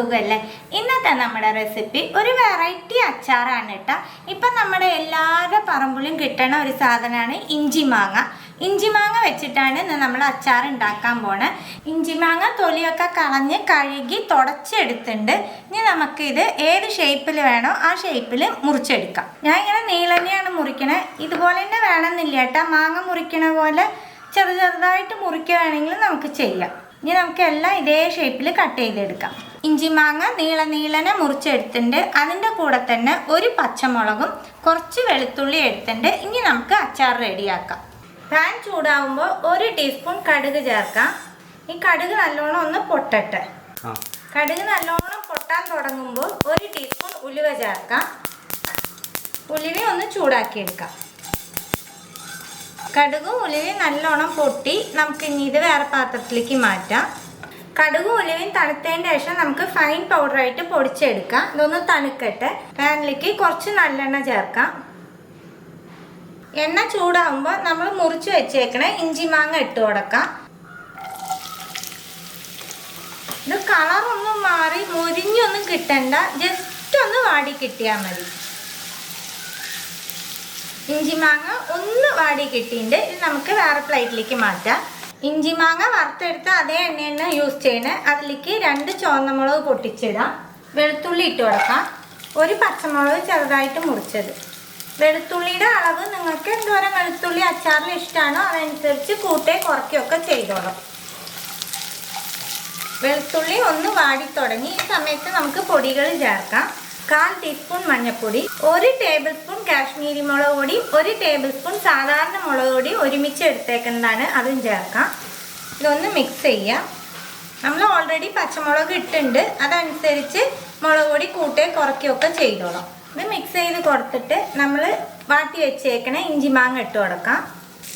സുഖമല്ലേ ഇന്നത്തെ നമ്മുടെ റെസിപ്പി ഒരു വെറൈറ്റി അച്ചാറാണ് കേട്ടോ. ഇപ്പം നമ്മുടെ എല്ലാവരുടെ പറമ്പിലും കിട്ടണ ഒരു സാധനമാണ് ഇഞ്ചി മാങ്ങ. ഇഞ്ചി മാങ്ങ വെച്ചിട്ടാണ് ഇന്ന് നമ്മൾ അച്ചാർ ഉണ്ടാക്കാൻ പോണേ. ഇഞ്ചി മാങ്ങ തൊലിയൊക്കെ കളഞ്ഞ് കഴുകി തുടച്ചെടുത്തിട്ടുണ്ട്. ഇനി നമുക്കിത് ഏത് ഷേപ്പിൽ വേണോ ആ ഷേപ്പിൽ മുറിച്ചെടുക്കാം. ഞാൻ ഇങ്ങനെ നീളന്നെയാണ് മുറിക്കണത് ഇതുപോലെ തന്നെ വേണമെന്നില്ല കേട്ടോ. മാങ്ങ മുറിക്കണ പോലെ ചെറു ചെറുതായിട്ട് മുറിക്കുകയാണെങ്കിൽ നമുക്ക് ചെയ്യാം. ഇനി നമുക്ക് എല്ലാം ഇതേ ഷേപ്പിൽ കട്ട് ചെയ്തെടുക്കാം. ഇഞ്ചി മാങ്ങ നീള നീളനെ മുറിച്ചെടുത്തിട്ടുണ്ട് അതിന്റെ കൂടെ തന്നെ ഒരു പച്ചമുളകും കുറച്ച് വെളുത്തുള്ളി എടുത്തിട്ടുണ്ട്. ഇനി നമുക്ക് അച്ചാർ റെഡിയാക്കാം. പാൻ ചൂടാവുമ്പോൾ ഒരു ടീസ്പൂൺ കടുക് ചേർക്കാം. ഈ കടുക് നല്ലോണം ഒന്ന് പൊട്ടട്ടെ. കടുക് നല്ലോണം പൊട്ടാൻ തുടങ്ങുമ്പോൾ ഒരു ടീസ്പൂൺ ഉലുവ ചേർക്കാം. ഉലുവ ഒന്ന് ചൂടാക്കിയെടുക്കാം. കടുകും ഉലുവയും നല്ലോണം പൊട്ടി നമുക്ക് ഇനി ഇത് വേറെ പാത്രത്തിലേക്ക് മാറ്റാം. കടുകും ഉലുവയും തണുത്തതിന് ശേഷം നമുക്ക് ഫൈൻ പൗഡറായിട്ട് പൊടിച്ചെടുക്കാം. ഇതൊന്ന് തണുക്കട്ടെ. പാനിലേക്ക് കുറച്ച് നല്ലെണ്ണ ചേർക്കാം. എണ്ണ ചൂടാകുമ്പോൾ നമ്മൾ മുറിച്ച് വെച്ചേക്കണ ഇഞ്ചി മാങ്ങ ഇട്ട് കൊടുക്കാം. ഇത് കളറൊന്നും മാറി മുരിഞ്ഞൊന്നും കിട്ടണ്ട. ജസ്റ്റ് ഒന്ന് വാടി കിട്ടിയാൽ മതി. ഇഞ്ചി മാങ്ങ ഒന്ന് വാടി കിട്ടിയിട്ടുണ്ട്. ഇത് നമുക്ക് വേറെ പ്ലേറ്റിലേക്ക് മാറ്റാം. ഇഞ്ചി മാങ്ങ വറുത്തെടുത്ത് അതേ എണ്ണ തന്നെ യൂസ് ചെയ്യണേ അതിലേക്ക് രണ്ട് ചുവന്നമുളക് പൊട്ടിച്ചിടാം. വെളുത്തുള്ളി ഇട്ട് കൊടുക്കാം. ഒരു പച്ചമുളക് ചെറുതായിട്ട് മുറിച്ചത്. വെളുത്തുള്ളിയുടെ അളവ് നിങ്ങൾക്ക് എന്തോരം വെളുത്തുള്ളി അച്ചാറിൽ ഇഷ്ടമാണോ അതനുസരിച്ച് കൂട്ടേ കുറയ്ക്കുകയൊക്കെ ചെയ്തോളാം. വെളുത്തുള്ളി ഒന്ന് വാടി തുടങ്ങി. ഈ സമയത്ത് നമുക്ക് പൊടികൾ ചേർക്കാം. കാൽ ടീസ്പൂൺ മഞ്ഞൾപ്പൊടി ഒരു ടേബിൾ സ്പൂൺ കാശ്മീരി മുളക് പൊടി ഒരു ടേബിൾ സ്പൂൺ സാധാരണ മുളക് പൊടി ഒരുമിച്ച് എടുത്തേക്കുന്നതാണ്. അതും ചേർക്കാം. ഇതൊന്ന് മിക്സ് ചെയ്യാം നമ്മൾ ഓൾറെഡി പച്ചമുളക് ഇട്ടുണ്ട് അതനുസരിച്ച് മുളക് പൊടി കൂട്ടേ കുറയ്ക്കുകയൊക്കെ ചെയ്തോളാം. ഇത് മിക്സ് ചെയ്ത് കൊടുത്തിട്ട് നമ്മൾ വാട്ടി വെച്ചേക്കണ ഇഞ്ചി മാങ്ങ ഇട്ട് കൊടുക്കാം.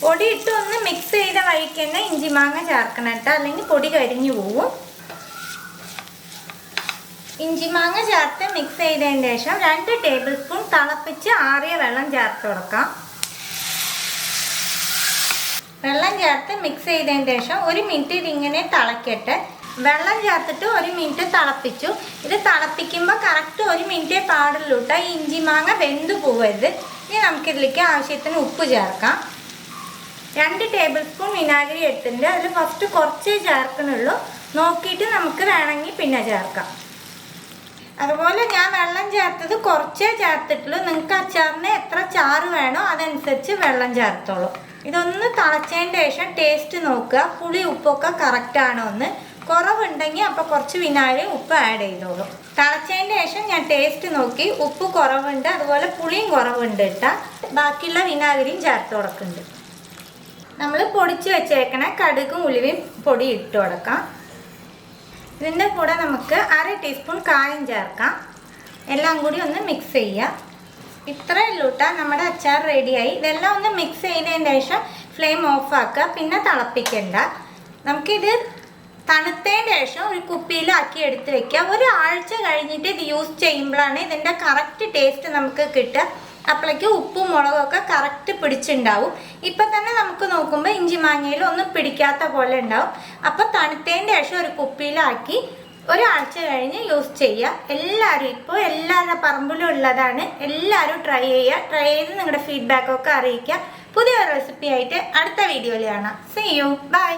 പൊടി ഇട്ട് ഒന്ന് മിക്സ് ചെയ്ത വഴിക്ക് തന്നെ ഇഞ്ചി മാങ്ങ ചേർക്കണം കേട്ടോ. അല്ലെങ്കിൽ പൊടി കരിഞ്ഞു പോവും. ഇഞ്ചി മാങ്ങ ചേർത്ത് മിക്സ് ചെയ്തതിന് ശേഷം രണ്ട് ടേബിൾ സ്പൂൺ തിളപ്പിച്ച് ആറിയ വെള്ളം ചേർത്ത് കൊടുക്കാം. വെള്ളം ചേർത്ത് മിക്സ് ചെയ്തതിന് ശേഷം ഒരു മിനിറ്റ് ഇതിങ്ങനെ തിളക്കട്ടെ വെള്ളം ചേർത്തിട്ട് ഒരു മിനിറ്റ് തിളപ്പിച്ചു. ഇത് തിളപ്പിക്കുമ്പോൾ കറക്റ്റ് ഒരു മിനിറ്റേ പാടുള്ളൂ കേട്ടോ ഈ ഇഞ്ചി മാങ്ങ വെന്ത് പോവരുത്. ഇനി നമുക്കിതിലേക്ക് ആവശ്യത്തിന് ഉപ്പ് ചേർക്കാം. രണ്ട് ടേബിൾ സ്പൂൺ വിനാഗിരി എടുത്തിട്ടുണ്ട്. അതിൽ ഫസ്റ്റ് കുറച്ചേ ചേർക്കണുള്ളൂ നോക്കിയിട്ട് നമുക്ക് വേണമെങ്കിൽ പിന്നെ ചേർക്കാം. അതുപോലെ ഞാൻ വെള്ളം ചേർത്തത് കുറച്ചേ ചേർത്തിട്ടുള്ളൂ. നിങ്ങൾക്ക് അച്ചാറിന് എത്ര ചാറ് വേണോ അതനുസരിച്ച് വെള്ളം ചേർത്തോളൂ. ഇതൊന്ന് തിളച്ചതിന് ശേഷം ടേസ്റ്റ് നോക്കുക. പുളി ഉപ്പൊക്കെ കറക്റ്റ് ആണോ എന്ന്. കുറവുണ്ടെങ്കിൽ അപ്പോൾ കുറച്ച് വിനാഗിരി ഉപ്പ് ആഡ് ചെയ്തോളൂ. തിളച്ചതിന് ശേഷം ഞാൻ ടേസ്റ്റ് നോക്കി. ഉപ്പ് കുറവുണ്ട് അതുപോലെ പുളിയും കുറവുണ്ട് ഇട്ടാൽ ബാക്കിയുള്ള വിനാഗിരിയും ചേർത്ത് കൊടുക്കുന്നുണ്ട്. നമ്മൾ പൊടിച്ച് വെച്ചേക്കണ കടുകും ഉലുവയും പൊടി ഇട്ട് കൊടുക്കാം. ഇതിന്റെ കൂടെ നമുക്ക് അര ടീസ്പൂൺ കായം ചേർക്കാം. എല്ലാം കൂടി ഒന്ന് മിക്സ് ചെയ്യുക ഇത്രയേ ഉള്ളൂ കേട്ടോ നമ്മുടെ അച്ചാർ റെഡിയായി ഇതെല്ലാം ഒന്ന് മിക്സ് ചെയ്തതിന് ശേഷം ഫ്ലെയിം ഓഫാക്കുക പിന്നെ തിളപ്പിക്കണ്ട. നമുക്കിത് തണുത്തതിന് ശേഷം ഒരു കുപ്പിയിലാക്കി എടുത്ത് വെക്കുക ഒരാഴ്ച കഴിഞ്ഞിട്ട് ഇത് യൂസ് ചെയ്യുമ്പോഴാണ് ഇതിന്റെ കറക്റ്റ് ടേസ്റ്റ് നമുക്ക് കിട്ടുക. അപ്പോഴേക്ക് ഉപ്പും മുളകും ഒക്കെ കറക്റ്റ് പിടിച്ചിട്ടുണ്ടാവും ഇപ്പം തന്നെ നമുക്ക് നോക്കുമ്പോൾ ഇഞ്ചി മാങ്ങയിൽ ഒന്നും പിടിക്കാത്ത പോലെ ഉണ്ടാവും. അപ്പോൾ തണുത്തതിന്റെ ശേഷം ഒരു കുപ്പിയിലാക്കി ഒരാഴ്ച കഴിഞ്ഞ് യൂസ് ചെയ്യുക എല്ലാവരും ഇപ്പോൾ എല്ലാവരുടെ പറമ്പിലും ഉള്ളതാണ്. എല്ലാവരും ട്രൈ ചെയ്യുക ട്രൈ ചെയ്ത് നിങ്ങളുടെ ഫീഡ്ബാക്കൊക്കെ അറിയിക്കുക പുതിയ റെസിപ്പി ആയിട്ട് അടുത്ത വീഡിയോയിൽ കാണാം. C U by